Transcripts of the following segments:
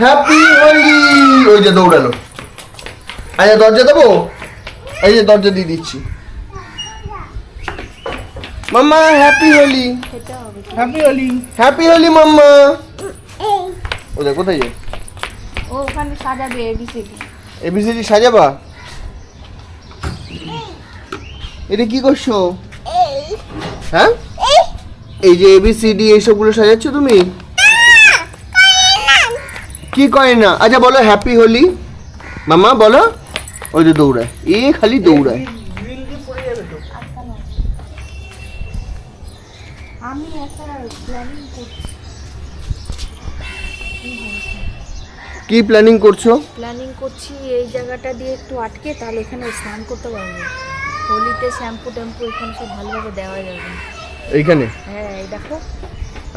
Happy Holi ওই যে দৌড়ালো। আচ্ছা দরজা দেবো? এই যে দরজা দিয়ে দিচ্ছি। Mamma happy Holi happy Holi happy Holi mamma. ও দেখ কোথায় যায় ও ওখানে সাজাবে এবিসিডি এবিসিডি সাজাবা? এটা কি করছ? হ্যাঁ? এই। যে এবিসিডি এইসবগুলো সাজাচ্ছ তুমি? কি করে না? আচ্ছা বলো হ্যাপি হোলি। মামা বলো। ওই যে দৌড়ায়। এ খালি দৌড়ায়। আমি একটা প্ল্যানিং করছি। কি প্ল্যানিং করছ? প্ল্যানিং করছি এই জায়গাটা দিয়ে একটু আটকে তাহলে এখানে স্নান করতে পারব। হোলিতে শ্যাম্পু ট্যাম্পু এখানে সব ভালোভাবে দেওয়া যাবে। এইখানে? হ্যাঁ এই দেখো।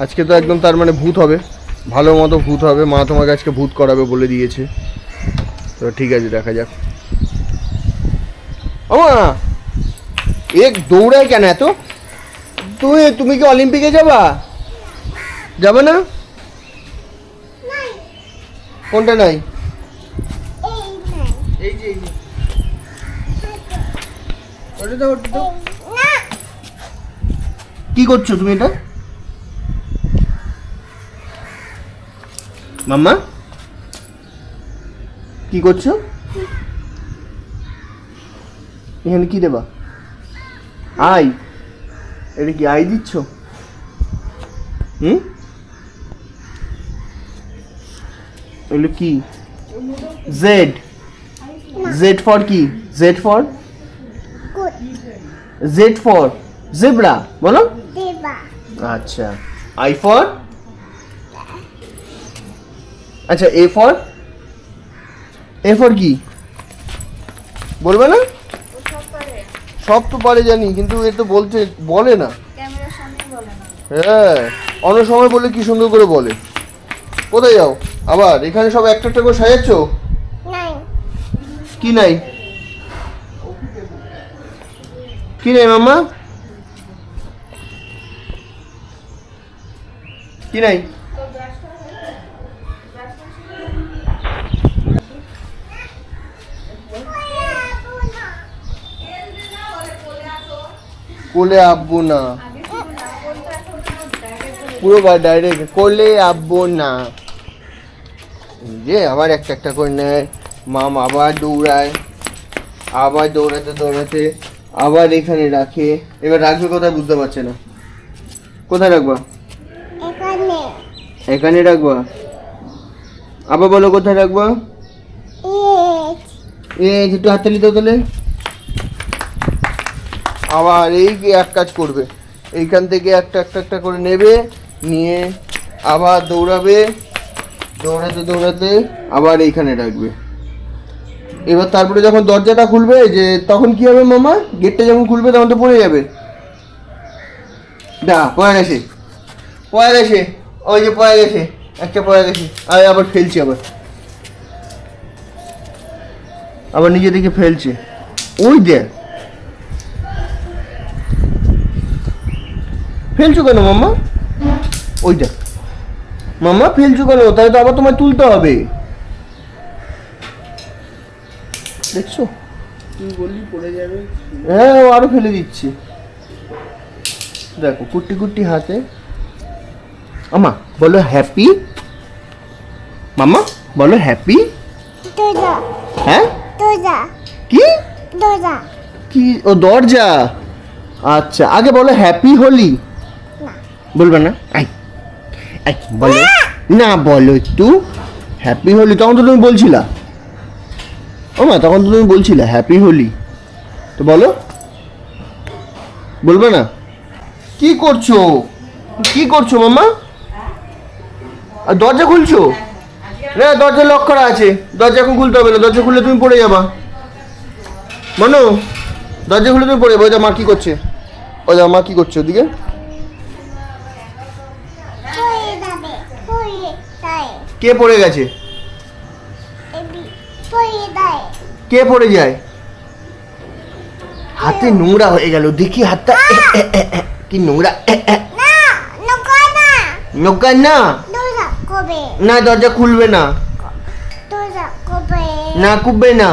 আজকে তো একদম তার মানে ভূত হবে। ভালো মতো ভূত হবে মা তোমাকে আজকে ভূত করাবে বলে দিয়েছে। তো ঠিক আছে দেখা যাক। আমা এক দৌড়ায় কেন এত? তুমি তুমি কি অলিম্পিকে যাবা? যাবে না? কোনটা নাই। কি করছ তুমি এটা? মাম্মা? কি করছ? এখানে কি দেবা? আই। এটা কি আই দিচ্ছ? হুম? এগুলো কি? জেড। জেড ফর কি? Z for? Z for. Zebra. বলো। আচ্ছা। I for? আচ্ছা এ ফর এ ফর কি? বলবে না? সব তো পারে জানি কিন্তু এ তো বলতে বলে না। হ্যাঁ অন্য সময় বলে কি সুন্দর করে বলে। কোথায় যাও? আবার এখানে সব একটা একটা করে সাজাচ্ছ? কি নাই? কি নাই মাম্মা? কি নাই? কোলে আব্বু না। পুরো ডাইরেক্ট কোলে আব্বু না। যে আবার একটা একটা করে নেয়। মাম আবার দৌড়ায়। আবার দৌড়াতে দৌড়াতে আবার এখানে রাখে। এবার রাখবে কোথায় বুঝতে পারছে না। কোথায় রাখবা? এখানে। রাখবা। আবার বলো কোথায় রাখবা? এ একটু হাততালি তো তাহলে। আবার এই এক কাজ করবে। এইখান থেকে একটা একটা একটা করে নেবে, নিয়ে আবার দৌড়াবে, দৌড়াতে দৌড়াতে আবার এইখানে রাখবে। এবার তারপরে যখন দরজাটা খুলবে যে তখন কি হবে মামা? গেটটা যখন খুলবে, তখন তো পড়ে যাবে। দা পড়ে গেছে পড়ে গেছে ওই যে পড়ে গেছে একটা পড়ে গেছে আর, আবার ফেলছে আবার। আবার নিজে দিকে ফেলছে। ওই দেখ। ফেলছো কেন মাম্মা? ওইটা। মাম্মা ফেলছো কেন তাহলে তো আবার তোমায় তুলতে হবে। দেখছ? তুই বললি পড়ে যাবে। হ্যাঁ ও আরও ফেলে দিচ্ছে। দেখো কুট্টি কুট্টি হাতে। আমা বলো হ্যাপি? মামা বলো হ্যাপি? হ্যাঁ? কি? কি? ও দরজা। আচ্ছা আগে বলো হ্যাপি হোলি। বলবে না? আই আই, বলো। না, বলো একটু। হ্যাপি হোলি তখন তো তুমি বলছিলা। ও মা, তখন তো তুমি বলছিলে হ্যাপি হোলি তো বলো। বলবে না? কি করছ? কি করছ মামা আর দরজা খুলছো? না, দরজা লক করা আছে। দরজা এখন খুলতে হবে না। দরজা খুললে তুমি পড়ে যাবা। মানো, দরজা খুলে তুমি পড়ে যাবে। ওই মা কি করছে? ওই মা কি করছে ওদিকে? কে পড়ে গেছে? কে পড়ে যায়? হাতে নোংরা হয়ে গেল দেখি হাতটা। কি নোংরা? না না। দরজা খুলবে না। না কুববে না।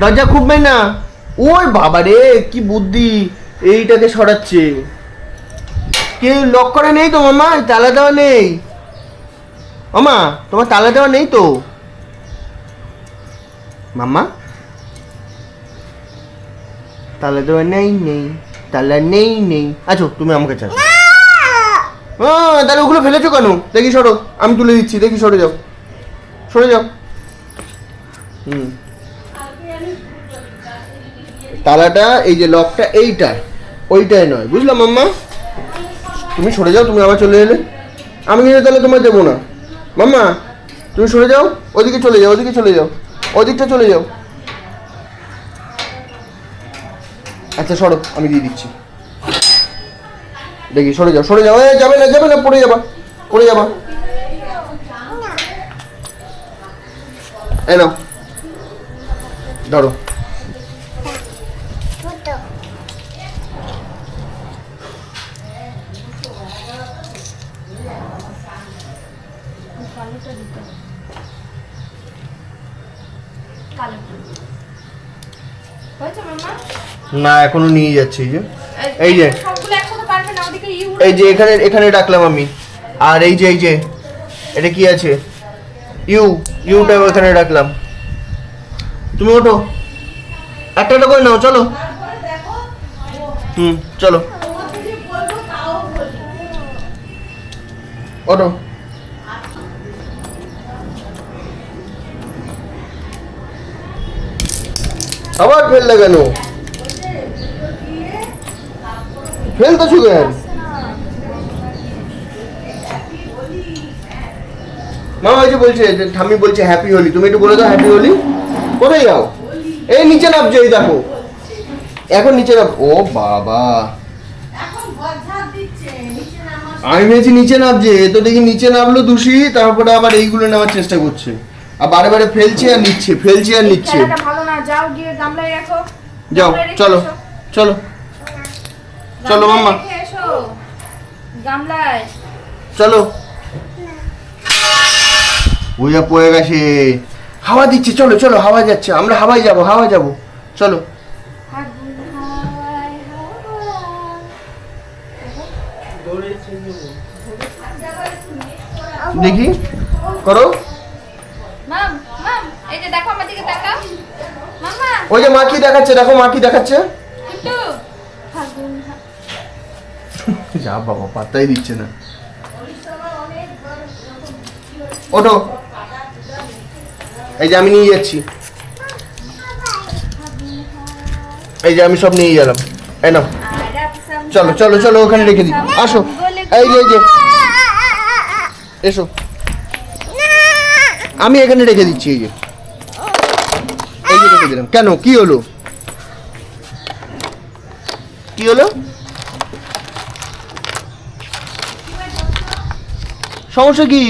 দরজা খুববে না? ওই বাবা রে কি বুদ্ধি। এইটাকে সরাচ্ছে। কেউ লক করা নেই তো মামা? তালা দেওয়া নেই। মামা তোমার তালা দেওয়া নেই তো? মামা? তালা দেওয়া নেই নেই। তালা নেই নেই। আচ্ছা তুমি আমাকে চাও হ্যাঁ তাহলে ওগুলো ফেলেছো কেন? দেখি সরো আমি তুলে দিচ্ছি দেখি সরে যাও। সরে যাও। হুম। তালাটা এই যে লকটা এইটা। ওইটাই নয় বুঝলাম মাম্মা? তুমি সরে যাও, তুমি আবার চলে এলে। আমি কিন্তু তাহলে তোমার দেবো না। মাম্মা, তুমি সরে যাও, ওদিকে চলে যাও, ওদিকে চলে যাও, ওদিকটা চলে যাও। আচ্ছা সরো, আমি দিয়ে দিচ্ছি। দেখি, সরে যাও সরে যাও। এ যাবে না যাবে না, পড়ে যাবা পড়ে যাবা। এই নাও। ধরো কালোটা দিতে হবে। কালোটা। হয়েছে মামা? না এখনও নিয়ে যাচ্ছি যে। এই যে। এই যে এখানে এখানে রাখলাম আমি। আর এই যে এই যে এটা কি আছে? ইউ ইউটা ওখানে রাখলাম তুমি ওঠো। একটা একটা করে নাও চলো। হুম চলো। ওঠো। আবার ফেললে কেন? ফেলতেছো কেন ওই যে বলছে, যে ঠাম্মি বলছে হ্যাপি হোলি তুমি একটু বলে দাও হ্যাপি হোলি কোথায় যাও? এই নিচে নামছে, এই দেখো। এখন নিচে নাম, ও বাবা। আমি ভেবেছি নিচে নামছে, এ তো দেখি নিচে নামলো দোষী, তারপরে আবার এইগুলো নেওয়ার চেষ্টা করছে। আর বারে বারে ফেলছে আর নিচ্ছে, ফেলছে আর নিচ্ছে। যাও গিয়ে গামলায় রাখো। যাও চলো চলো। চলো মাম্মা। গামলায়। চলো। ওইটা পড়ে গেছে। হাওয়া দিচ্ছে চলো চলো হাওয়া যাচ্ছে। আমরা হাওয়ায় যাব হাওয়া যাব। চলো। দেখি। করো। মাম মাম এই যে দেখো আমার দিকে তাকাও। ওই যে মা কি দেখাচ্ছে? দেখো মা কি দেখাচ্ছে। যা বাবা পাত্তাই দিচ্ছে না। ওঠো। এই যে আমি নিয়ে যাচ্ছি। এই যে আমি সব নিয়ে গেলাম। এই নাও। চলো চলো চলো ওখানে রেখে দিই। আসো। এই যে এই যে। এসো। আমি এখানে রেখে দিচ্ছি এই যে। এই যে রেখে দিলাম। কেন? কি হলো? কি হলো? সমস্যা কি?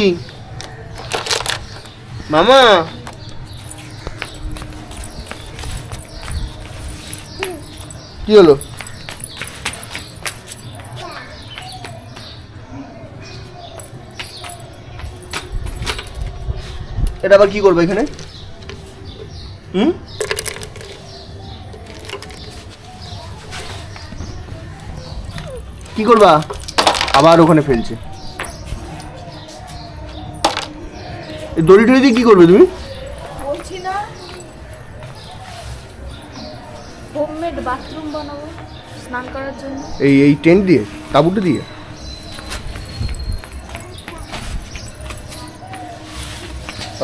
মামা? কি হলো? এটা আবার কি করব এখানে? হুম? কি করবা? আবার ওখানে ফেলছে। এই দড়ি টড়ি দিয়ে কি করবে তুমি? বলছি না। হোমমেড বাথরুম বানাবো স্নান করার জন্য। এই এই টেন্ট দিয়ে তাঁবুটা দিয়ে?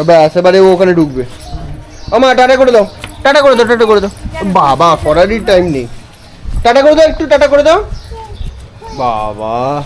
ব্যাস এবারে ও ওখানে ঢুকবে। আমা টাটা করে দাও। টাটা করে দাও, টাটা করে দাও। বাবা ফরারির টাইম নেই। টাটা করে দাও, একটু টাটা করে দাও। বাবা।